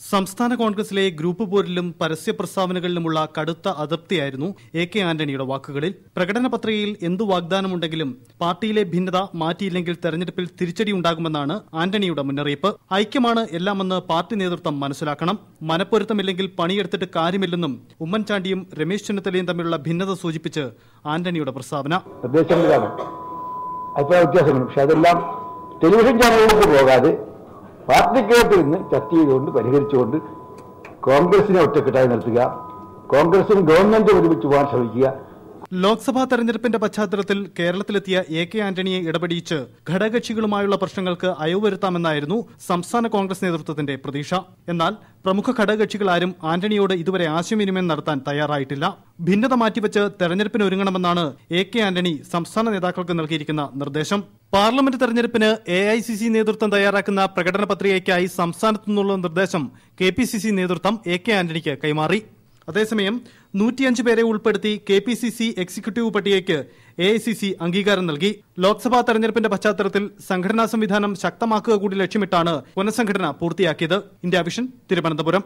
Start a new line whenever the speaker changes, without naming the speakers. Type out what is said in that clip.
സംസ്ഥാന കോൺഗ്രസിലെ ഗ്രൂപ്പ് പോരിലും പരസ്യ പ്രസ്താവനകളിലുമുള്ള കടുത്ത അതൃപ്തിയായിരുന്നു എ കെ ആന്റണിയുടെ വാക്കുകളിൽ. പ്രകടന പത്രികയിൽ എന്തു വാഗ്ദാനമുണ്ടെങ്കിലും പാർട്ടിയിലെ ഭിന്നത മാറ്റിയില്ലെങ്കിൽ തെരഞ്ഞെടുപ്പിൽ തിരിച്ചടിയുണ്ടാകുമെന്നാണ് ആന്റണിയുടെ മുന്നറിയിപ്പ്. ഐക്യമാണ് എല്ലാമെന്ന് പാർട്ടി നേതൃത്വം മനസ്സിലാക്കണം. മനപ്പൊരുത്തമില്ലെങ്കിൽ പണിയെടുത്തിട്ട് കാര്യമില്ലെന്നും ഉമ്മൻചാണ്ടിയും രമേശ് ചെന്നിത്തലയും തമ്മിലുള്ള ഭിന്നത സൂചിപ്പിച്ച് ആന്റണിയുടെ പ്രസ്താവന.
അഭിപ്രായ പക്ഷെ അതെല്ലാം ടെലിവിഷൻ ചാനലുകൾക്ക് പോകാതെ പാർട്ടിക്കകത്ത് നിന്ന് ചർച്ച ചെയ്തുകൊണ്ട് പരിഹരിച്ചുകൊണ്ട് കോൺഗ്രസിനെ ഒറ്റക്കെട്ടായി നിർത്തുക കോൺഗ്രസും ഗവൺമെന്റും ഒരുമിച്ച് പോകാൻ ശ്രമിക്കുക
ലോക്സഭാ തെരഞ്ഞെടുപ്പിന്റെ പശ്ചാത്തലത്തിൽ കേരളത്തിലെത്തിയ എ കെ ആന്റണിയെ ഇടപെടിയിച്ച് ഘടകകക്ഷികളുമായുള്ള പ്രശ്നങ്ങൾക്ക് അയവ് വരുത്താമെന്നായിരുന്നു സംസ്ഥാന കോൺഗ്രസ് നേതൃത്വത്തിന്റെ പ്രതീക്ഷ. എന്നാൽ പ്രമുഖ ഘടകകക്ഷികളാരും ആന്റണിയോട് ഇതുവരെ ആശയവിനിമയം നടത്താൻ തയ്യാറായിട്ടില്ല. ഭിന്നത മാറ്റിവെച്ച് തെരഞ്ഞെടുപ്പിന് ഒരുങ്ങണമെന്നാണ് എ കെ ആന്റണി സംസ്ഥാന നേതാക്കൾക്ക് നൽകിയിരിക്കുന്ന നിർദ്ദേശം. പാർലമെന്റ് തെരഞ്ഞെടുപ്പിന് എ ഐ സി സി നേതൃത്വം തയ്യാറാക്കുന്ന പ്രകടന പത്രികയ്ക്കായി സംസ്ഥാനത്തു നിന്നുള്ള നിർദ്ദേശം കെ പി സി സി നേതൃത്വം എ കെ ആന്റണിക്ക് കൈമാറി. അതേസമയം നൂറ്റിയഞ്ച് പേരെ ഉൾപ്പെടുത്തി K P C C executive പട്ടികയ്ക്ക് എ ഐ സി സി അംഗീകാരം നൽകി. ലോക്സഭാ തെരഞ്ഞെടുപ്പിന്റെ പശ്ചാത്തലത്തിൽ സംഘടനാ സംവിധാനം ശക്തമാക്കുക കൂടി ലക്ഷ്യമിട്ടാണ് പുനഃസംഘടന പൂർത്തിയാക്കിയത്. India vision Thiruvananthapuram.